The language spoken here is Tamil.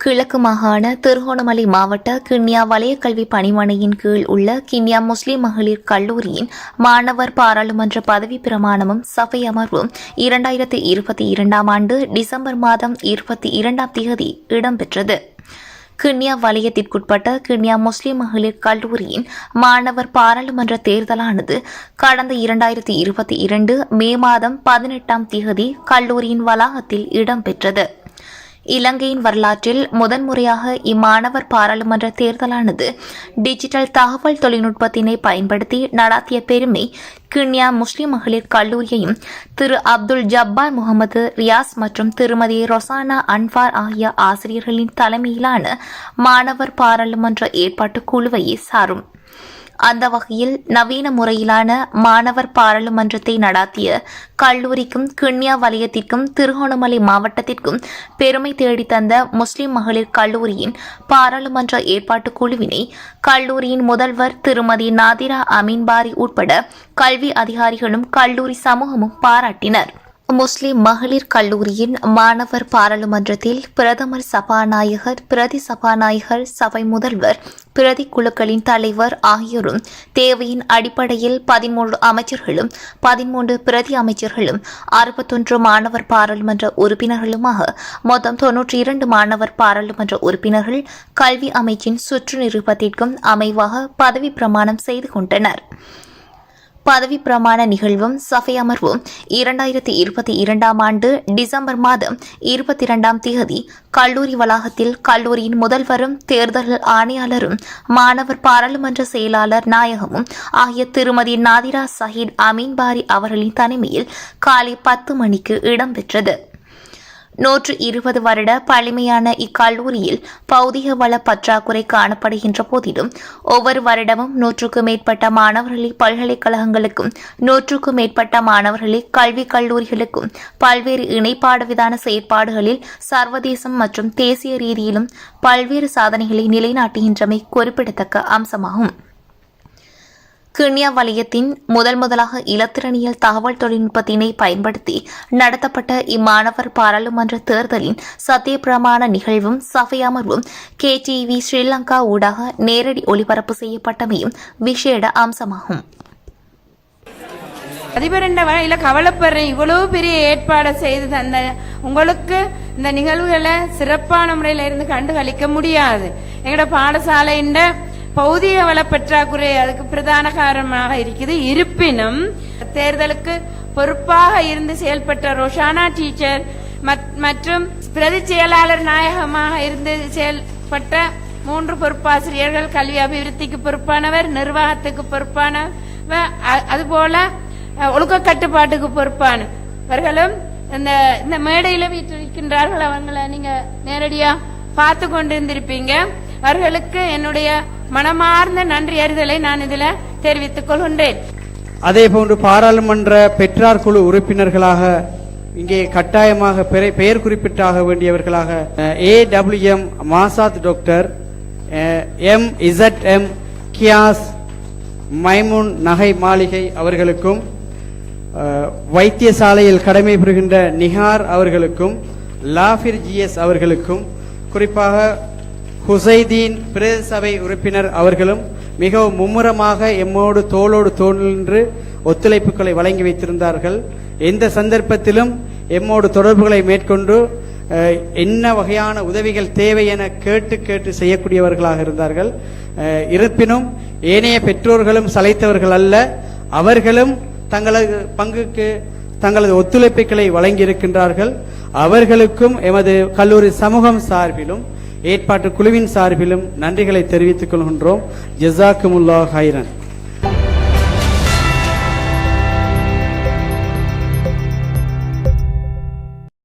கிழக்கு மாகாண திருகோணமலை மாவட்ட கிண்ணியா வலயக்கல்வி பணிமனையின் கீழ் உள்ள கிண்ணியா முஸ்லிம் மகளிர் கல்லூரியின் மாணவர் பாராளுமன்ற பதவி பிரமாணமும் சபை அமர்வும் இரண்டாயிரத்தி இருபத்தி இரண்டாம் ஆண்டு டிசம்பர் மாதம் இருபத்தி இரண்டாம் தேதி இடம்பெற்றது. கிண்ணியா வலயத்திற்குட்பட்ட கிண்ணியா முஸ்லிம் மகளிர் கல்லூரியின் மாணவர் பாராளுமன்ற தேர்தலானது கடந்த இரண்டாயிரத்தி இருபத்தி இரண்டு மே மாதம் பதினெட்டாம் தேதி கல்லூரியின் வளாகத்தில் இடம்பெற்றது. இலங்கையின் வரலாற்றில் முதன்முறையாக இம்மாணவர் பாராளுமன்ற தேர்தலானது டிஜிட்டல் தகவல் தொழில்நுட்பத்தினை பயன்படுத்தி நடாத்திய பெருமை கிண்ணியா முஸ்லிம் மகளிர் கல்லூரியையும் திரு அப்துல் ஜப்பார் முகமது ரியாஸ் மற்றும் திருமதி ரொசானா அன்வார் ஆகிய ஆசிரியர்களின் தலைமையிலான மாணவர் பாராளுமன்ற ஏற்பாட்டு குழுவையே சாரும். அந்த வகையில் நவீன முறையிலான மாணவர் பாராளுமன்றத்தை நடாத்திய கல்லூரிக்கும் கிண்ணியா வலயத்திற்கும் திருகோணமலை மாவட்டத்திற்கும் பெருமை தேடித்தந்த முஸ்லிம் மகளிர் கல்லூரியின் பாராளுமன்ற ஏற்பாட்டு குழுவினை கல்லூரியின் முதல்வர் திருமதி நாதிரா அமீன்பாரி உட்பட கல்வி அதிகாரிகளும் கல்லூரி சமூகமும் பாராட்டினர். முஸ்லிம் மகளிர் கல்லூரியின் மாணவர் பாராளுமன்றத்தில் பிரதமர் சபாநாயகர் பிரதி சபாநாயகர் சபை முதல்வர் பிரதி குழுக்களின் தலைவர் ஆகியோரும் தேவையின் அடிப்படையில் பதிமூன்று அமைச்சர்களும் பதிமூன்று பிரதி அமைச்சர்களும் அறுபத்தொன்று மாணவர் பாராளுமன்ற உறுப்பினர்களுமாக மொத்தம் தொன்னூற்றி இரண்டு மாணவர் பாராளுமன்ற உறுப்பினர்கள் கல்வி அமைச்சின் சுற்று நிருபத்திற்கும் அமைவாக பதவி பிரமாணம் செய்து கொண்டனர். பதவி பிரமாண நிகழ்வும் சபை அமர்வும் இரண்டாயிரத்தி இருபத்தி இரண்டாம் ஆண்டு டிசம்பர் மாதம் இருபத்தி இரண்டாம் தேதி கல்லூரி வளாகத்தில் கல்லூரியின் முதல்வரும் தேர்தல் ஆணையாளரும் மாணவர் பாராளுமன்ற செயலாளர் நாயகமும் ஆகிய திருமதி நாதிரா சஹீத் அமீன்பாரி அவர்களின் தலைமையில் காலை பத்து மணிக்கு இடம்பெற்றது. நூற்று இருபது வருட பழமையான இக்கல்லூரியில் பௌதிக வள பற்றாக்குறை காணப்படுகின்ற போதிலும் ஒவ்வொரு வருடமும் நூற்றுக்கும் மேற்பட்ட மாணவர்களை பல்கலைக்கழகங்களுக்கும் நூற்றுக்கும் மேற்பட்ட மாணவர்களை கல்விக் கல்லூரிகளுக்கும் பல்வேறு இணைப்பாடு விதான செயற்பாடுகளில் சர்வதேசம் மற்றும் தேசிய ரீதியிலும் பல்வேறு சாதனைகளை நிலைநாட்டுகின்றமை குறிப்பிடத்தக்க அம்சமாகும். கிண்ணியா வலயத்தின் முதல் முதலாக இலத்திரனியல் தகவல் தொழில்நுட்பத்தினை பயன்படுத்தி நடத்தப்பட்ட இம்மாணவர் பாராளுமன்ற தேர்தலின் சத்தியப்பிரமாண நிகழ்வும் சபை அமர்வும் கே டிவி ஸ்ரீலங்கா ஊடாக நேரடி ஒளிபரப்பு செய்யப்பட்டமையும் விசேட அம்சமாகும். அதிபர் என்ற வகையில கவலைப்படுறேன். இவ்வளவு பெரிய ஏற்பாடை செய்து தந்த உங்களுக்கு இந்த நிகழ்வுகளை சிறப்பான முறையில இருந்து கண்டுகளிக்க முடியாது. எங்களோட பாடசாலையின் பௌதிக வள பற்றாக்குறை அதுக்கு பிரதான காரணமாக இருக்குது. இருப்பினும் தேர்தலுக்கு பொறுப்பாக இருந்து செயல்பட்ட ரோஷானா டீச்சர் மத்- மற்றும் பிரதி செயலாளர் நாயகமாக இருந்து செயல்பட்ட மூன்று பொறுப்பாசிரியர்கள் கல்வி அபிவிருத்திக்கு பொறுப்பானவர் நிர்வாகத்துக்கு பொறுப்பானவர் அதுபோல ஒழுக்க கட்டுப்பாட்டுக்கு பொறுப்பானவர்களும் இந்த இந்த மேடையில வீட்டிருக்கின்றார்கள் அவங்கள நீங்க நேரடியா பார்த்து கொண்டிருந்திருப்பீங்க. அவர்களுக்கு என்னுடைய மனமார்ந்த நன்றி அறிதலை நான் இதுல தெரிவித்துக் கொள்கின்றேன். அதே போன்று பாராளுமன்ற பெற்றார் குழு உறுப்பினர்களாக இங்கே கட்டாயமாக பெயர் பெயர் குறிப்பிட்டாக வேண்டியவர்களாக A W M Masath doctor M Z M Giyas Maimun நகை மாளிகை அவர்களுக்கும் வைத்தியசாலையில் கடமை புரிகின்ற நிகார் அவர்களுக்கும் லாஃபிர் ஜிஎஸ் அவர்களுக்கும் குறிப்பாக ஹுசைதீன் பிரதேச சபை உறுப்பினர் அவர்களும் மிகவும் மும்முரமாக எம்மோடு தோளோடு தோன்று ஒத்துழைப்புகளை வழங்கி வைத்திருந்தார்கள். எந்த சந்தர்ப்பத்திலும் எம்மோடு தொடர்புகளை மேற்கொண்டு என்ன வகையான உதவிகள் தேவை என கேட்டு கேட்டு செய்யக்கூடியவர்களாக இருந்தார்கள். இருப்பினும் ஏனைய பெற்றோர்களும் சளைத்தவர்கள் அல்ல. அவர்களும் தங்களது பங்குக்கு தங்களது ஒத்துழைப்புகளை வழங்கியிருக்கின்றார்கள். அவர்களுக்கும் எமது கல்லூரி சமூகம் சார்பிலும் ஏற்பாட்டு குழுவின் சார்பிலும் நன்றிகளை தெரிவித்துக் கொள்கின்றோம். ஜசாக்குமுல்லா ஹைரன்